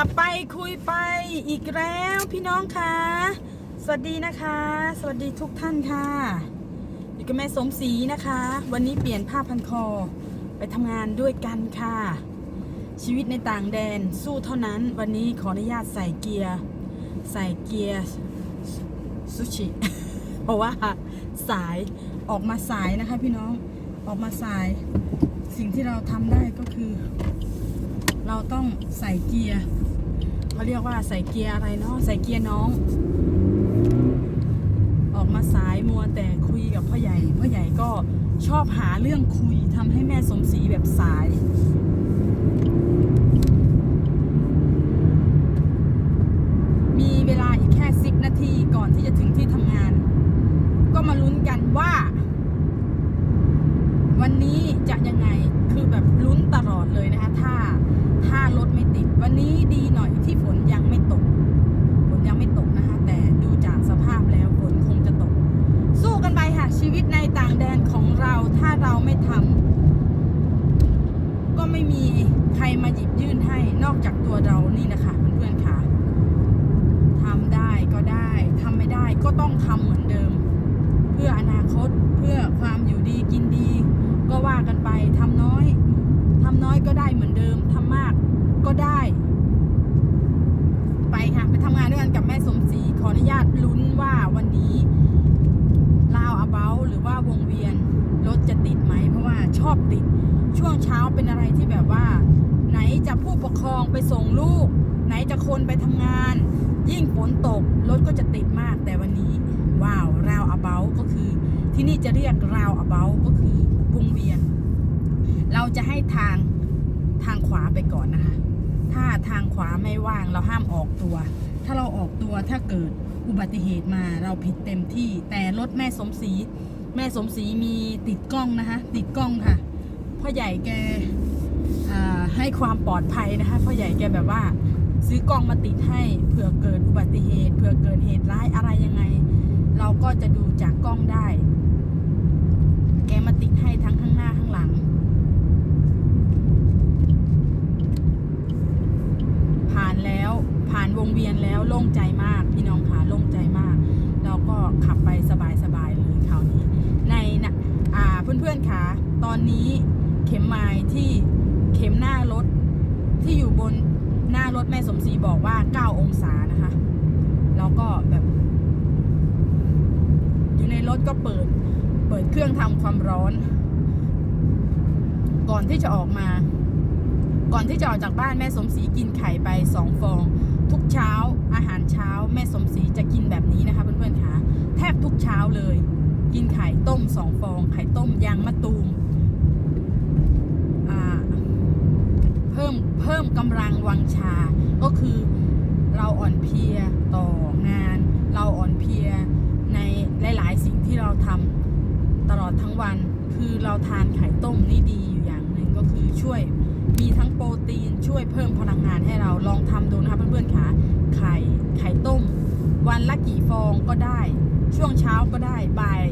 ขับไปคุยไปอีกแล้วพี่น้องคะสวัสดีนะคะ สวัสดีทุกท่านค่ะอยู่กับแม่สมศรีนะคะ วันนี้เปลี่ยนผ้าพันคอไปทำงานด้วยกันค่ะ ชีวิตในต่างแดนสู้เท่านั้น วันนี้ขออนุญาตใส่เกียร์ ใส่เกียร์ซูชิเพราะว่าสายออกมาสายนะคะพี่น้องออกมาสาย สิ่งที่เราทำได้ก็คือเราต้องใส่เกียร์ เขาเรียกว่าใส่เกียร์อะไรเนาะใส่เกียร์น้อง ออกมาสายมัวแต่คุยกับพ่อใหญ่พ่อใหญ่ก็ชอบหาเรื่องคุยทำให้แม่สมศรีแบบสาย มีเวลาอีกแค่ 10 นาทีก่อนที่จะถึงที่ทำงาน ก็มาลุ้นกันว่า วันนี้จะยังไงคือแบบลุ้นตลอดเลยนะคะ ถ้าถ้ารถไม่ติด วันนี้ดีหน่อยที่ฝนยังไม่ตก ฝนยังไม่ตกนะคะ แต่ดูจากสภาพแล้วฝนคงจะตก สู้กันไปค่ะ ชีวิตในต่างแดนของเราถ้าเราไม่ทำก็ไม่มีใครมา หยิบยื่นให้นอกจากตัวเรานี่นะคะเพื่อนๆค่ะทำได้ก็ได้ทำไม่ได้ก็ต้องทำเหมือนเดิม เพื่ออนาคตเพื่อความอยู่ดีกินดี ก็ว่ากันไปทำน้อยทำน้อยก็ได้เหมือนเดิมทำมากก็ได้ ไปค่ะไปทำงานด้วยกันกับแม่สมศรีขออนุญาตลุ้นว่าวันนี้ลาวอาเบาหรือว่าวงเวียนรถจะติดไหมเพราะว่าชอบติดช่วงเช้าเป็นอะไรที่แบบว่า จะผู้ปกครองไปส่งลูก ไหนจะคนไปทำงาน ยิ่งฝนตกรถก็จะติดมากแต่วันนี้ ว้าวราวอาเบาก็คือ ที่นี่จะเรียกราวอาเบาก็คือวงเวียน เราจะให้ทางทางขวาไปก่อนนะคะ ถ้าทางขวาไม่ว่างเราห้ามออกตัว ถ้าเราออกตัวถ้าเกิดอุบัติเหตุมาเราผิดเต็มที่ แต่รถแม่สมศรีแม่สมศรีมีติดกล้องนะคะ ติดกล้องค่ะพ่อใหญ่แก ให้ความปลอดภัยนะคะพ่อใหญ่แกแบบว่า ซื้อกล้องมาติดให้เผื่อเกิดอุบัติเหตุเผื่อเกิดเหตุร้ายอะไรยังไง เราก็จะดูจากกล้องได้ แกมาติดให้ทั้งข้างหน้าข้างหลัง ผ่านแล้วผ่านวงเวียนแล้วโล่งใจมาก พี่น้องค่ะโล่งใจมาก เราก็ขับไปสบายๆเลยคราวนี้ ในนะอ่าเพื่อนๆค่ะตอนนี้เข็มไม้ที่ เข็มหน้ารถที่อยู่บนหน้ารถแม่สมศรีบอกว่า 9 องศานะคะ แล้วก็แบบ อยู่ในรถก็เปิด เปิดเครื่องทำความร้อน ก่อนที่จะออกมา ก่อนที่จะออกจากบ้านแม่สมศรีกินไข่ไปสองฟอง ทุกเช้าอาหารเช้า แม่สมศรีจะกินแบบนี้นะคะเพื่อนๆค่ะแทบทุกเช้าเลย กินไข่ต้มสองฟอง ไข่ต้มยางมะตูมอ่าเพิ่มเพิ่มกำลังวังชา ก็คือเราอ่อนเพลียต่องาน เราอ่อนเพลียในหลาย ๆ สิ่งที่เราทำตลอดทั้งวัน คือเราทานไข่ต้มนี่ดีอยู่อย่างหนึ่งก็คือช่วยมีทั้งโปรตีนช่วยเพิ่มพลังงานให้เราลองทำดูนะคะเพื่อนๆค่ะไข่ไข่ต้ม วันละกี่ฟองก็ได้ ช่วงเช้าก็ได้บ่าย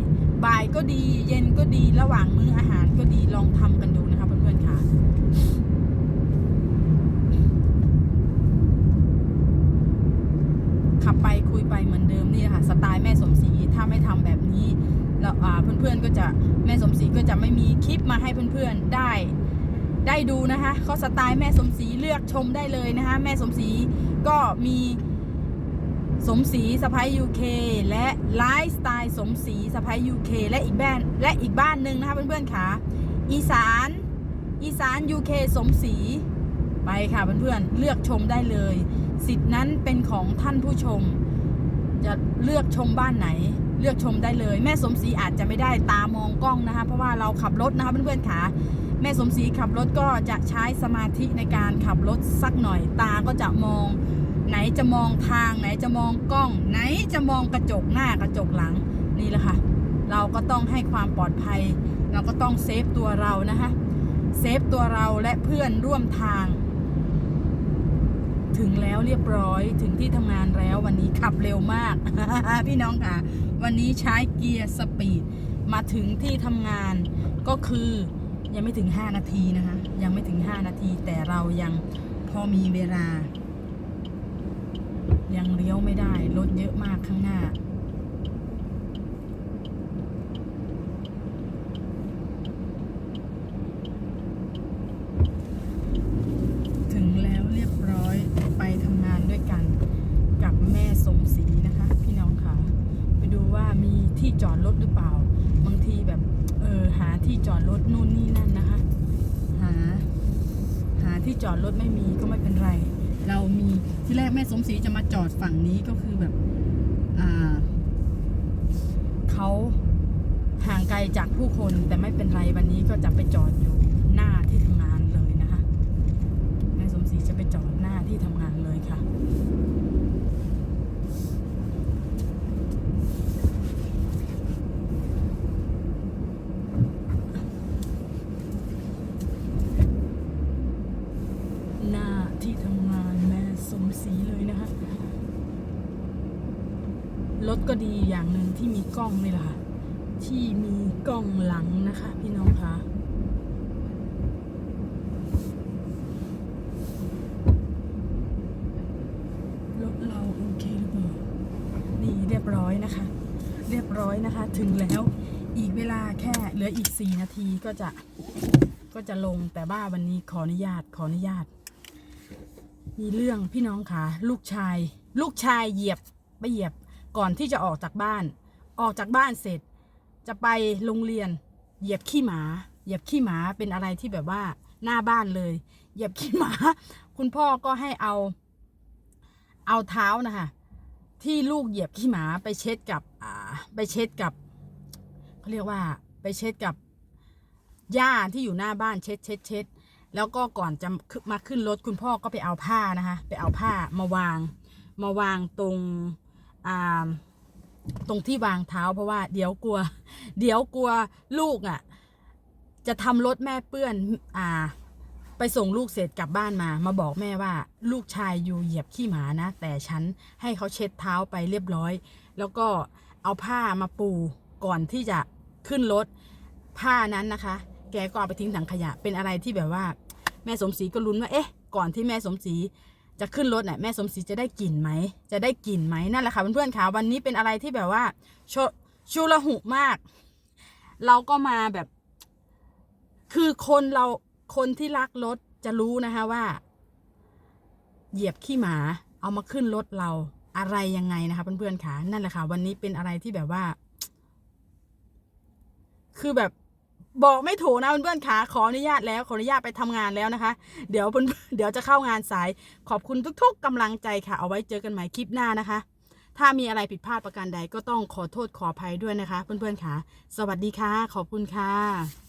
บ่ายก็ดี เย็นก็ดีระหว่างมื้ออาหารก็ดีลองทำกันดูนะคะขับไปคุยไปเหมือนเดิมนี่แหละค่ะส ไตล์แม่สมศรีถ้าไม่ทำแบบนี้แล้วอ่าเพื่อนๆก็จะแม่สมศรีก็จะไม่มีคลิปมาให้เพื่อนๆได้ได้ดูนะคะเขาสไตล์แม่สมศรีเลือกชมได้เลยนะคะแม่สมศรีก็มีสมศรีสะพ้ายยูเคและไลฟ์สไตล์สมศรีสะพ้ายยูเคและอีกแบ้านและอีกบ้านหนึ่งนะคะเพื่อนๆค่ะอีสานอีสานยูเคสมศรีไปค่ะเพื่อนๆเลือกชมได้เลย สิทธินั้นเป็นของท่านผู้ชม จะเลือกชมบ้านไหน เลือกชมได้เลย แม่สมศรีอาจจะไม่ได้ตามองกล้องนะคะ เพราะว่าเราขับรถนะคะเพื่อนๆค่ะแม่สมศรีขับรถก็จะใช้สมาธิในการขับรถสักหน่อยตาก็จะมอง ไหนจะมองทาง ไหนจะมองกล้อง ไหนจะมองกระจกหน้ากระจกหลังนี่แหละค่ะ เราก็ต้องให้ความปลอดภัย เราก็ต้องเซฟตัวเรานะคะเซฟตัวเราและเพื่อนร่วมทาง ถึงแล้วเรียบร้อยถึงที่ทำงานแล้ววันนี้ขับเร็วมาก พี่น้องค่ะ วันนี้ใช้เกียร์สปีดมาถึงที่ทำงานก็คือยังไม่ถึง 5 นาทีนะคะ ยังไม่ถึง 5 นาที แต่เรายังพอมีเวลา ยังเลี้ยวไม่ได้ รถเยอะมากข้างหน้า ถึงแล้วเรียบร้อยไปทำงานด้วยกันกับแม่สมศรีนะคะ พี่น้องค่ะ ไปดูว่ามี ที่จอดรถหรือเปล่า บางทีแบบเออหาที่จอดรถนู่นนี่นั่นนะคะ หา หาที่จอดรถไม่มีก็ไม่เป็นไร เรามีที่แรกแม่สมศรีจะมาจอดฝั่งนี้ก็คือแบบอ่าเขาห่างไกลจากผู้คนแต่ไม่เป็นไรวันนี้ก็จะไปจอดอยู่หน้าที่ทำงานเลยนะคะ แม่สมศรีจะไปจอดหน้าที่ทำงานเลยค่ะ หน้าที่ทำงานแม่สมศรีเลยนะคะ ร ถก็ดีอย่างหนึ่งที่มีกล้องนี่แหละค่ะที่มีกล้องหลังนะคะ พี่น้องคะรถเราโอเคหรือเปล่านี่เรียบร้อยนะคะ เรียบร้อยนะคะ ถึงแล้วอีกเวลาแค่เหลืออีก4นาทีก็จะก็จะลงแต่ว่าวันนี้ขออนุญาตขออนุญาต มีเรื่องพี่น้องค่ะลูกชาย ลูกชายเหยียบไปเหยียบ ก่อนที่จะออกจากบ้าน ออกจากบ้านเสร็จ จะไปโรงเรียน เหยียบขี้หมา เหยียบขี้หมาเป็นอะไรที่แบบว่าหน้าบ้านเลย เหยียบขี้หมา คุณพ่อก็ให้เอา เอาเท้านะคะที่ลูกเหยียบขี้หมาไปเช็ดกับอ่าไปเช็ดกับเขาเรียกว่า ไปเช็ดกับหญ้าที่อยู่หน้าบ้านเช็ดเช็ดเช็ดแล้วก็ก่อนจะมาขึ้นรถคุณพ่อก็ไปเอาผ้านะคะ ไปเอาผ้ามาวาง มาวางตรง อ่าตรงที่วางเท้าเพราะว่าเดี๋ยวกลัว เดี๋ยวกลัวลูกอะ จะทำรถแม่เปื้อน อ่า ไปส่งลูกเสร็จกลับบ้านมา มาบอกแม่ว่า ลูกชายอยู่เหยียบขี้หมานะ แต่ฉันให้เขาเช็ดเท้าไปเรียบร้อย แล้วก็เอาผ้ามาปูก่อนที่จะขึ้นรถผ้านั้นนะคะ แกก็เอาไปทิ้งถังขยะเป็นอะไรที่แบบว่า แม่สมศรีก็ลุ้นว่าเอ๊ะ ก่อนที่แม่สมศรี จะขึ้นรถเนี่ยแม่สมศรีจะได้กลิ่นไหม จะได้กลิ่นไหมนั่นแหละค่ะเพื่อนๆค่ะวันนี้เป็นอะไรที่แบบว่าชชูละหุมาก เราก็มาแบบ คือคนเราคนที่รักรถจะรู้นะคะว่า เหยียบขี้หมา เอามาขึ้นรถเราอะไรยังไงนะคะเพื่อนๆค่ะนั่นแหละค่ะ วันนี้เป็นอะไรที่แบบว่า คือแบบ บอกไม่ถูกนะเพื่อนๆค่ะขออนุญาตแล้วขออนุญาตไปทำงานแล้วนะคะ เดี๋ยวเพื่อนเดี๋ยวจะเข้างานสายขอบคุณทุก ๆกำลังใจค่ะ เอาไว้เจอกันใหม่คลิปหน้านะคะ ถ้ามีอะไรผิดพลาดประการใดก็ต้องขอโทษขออภัยด้วยนะคะ เพื่อนๆค่ะ สวัสดีค่ะ ขอบคุณค่ะ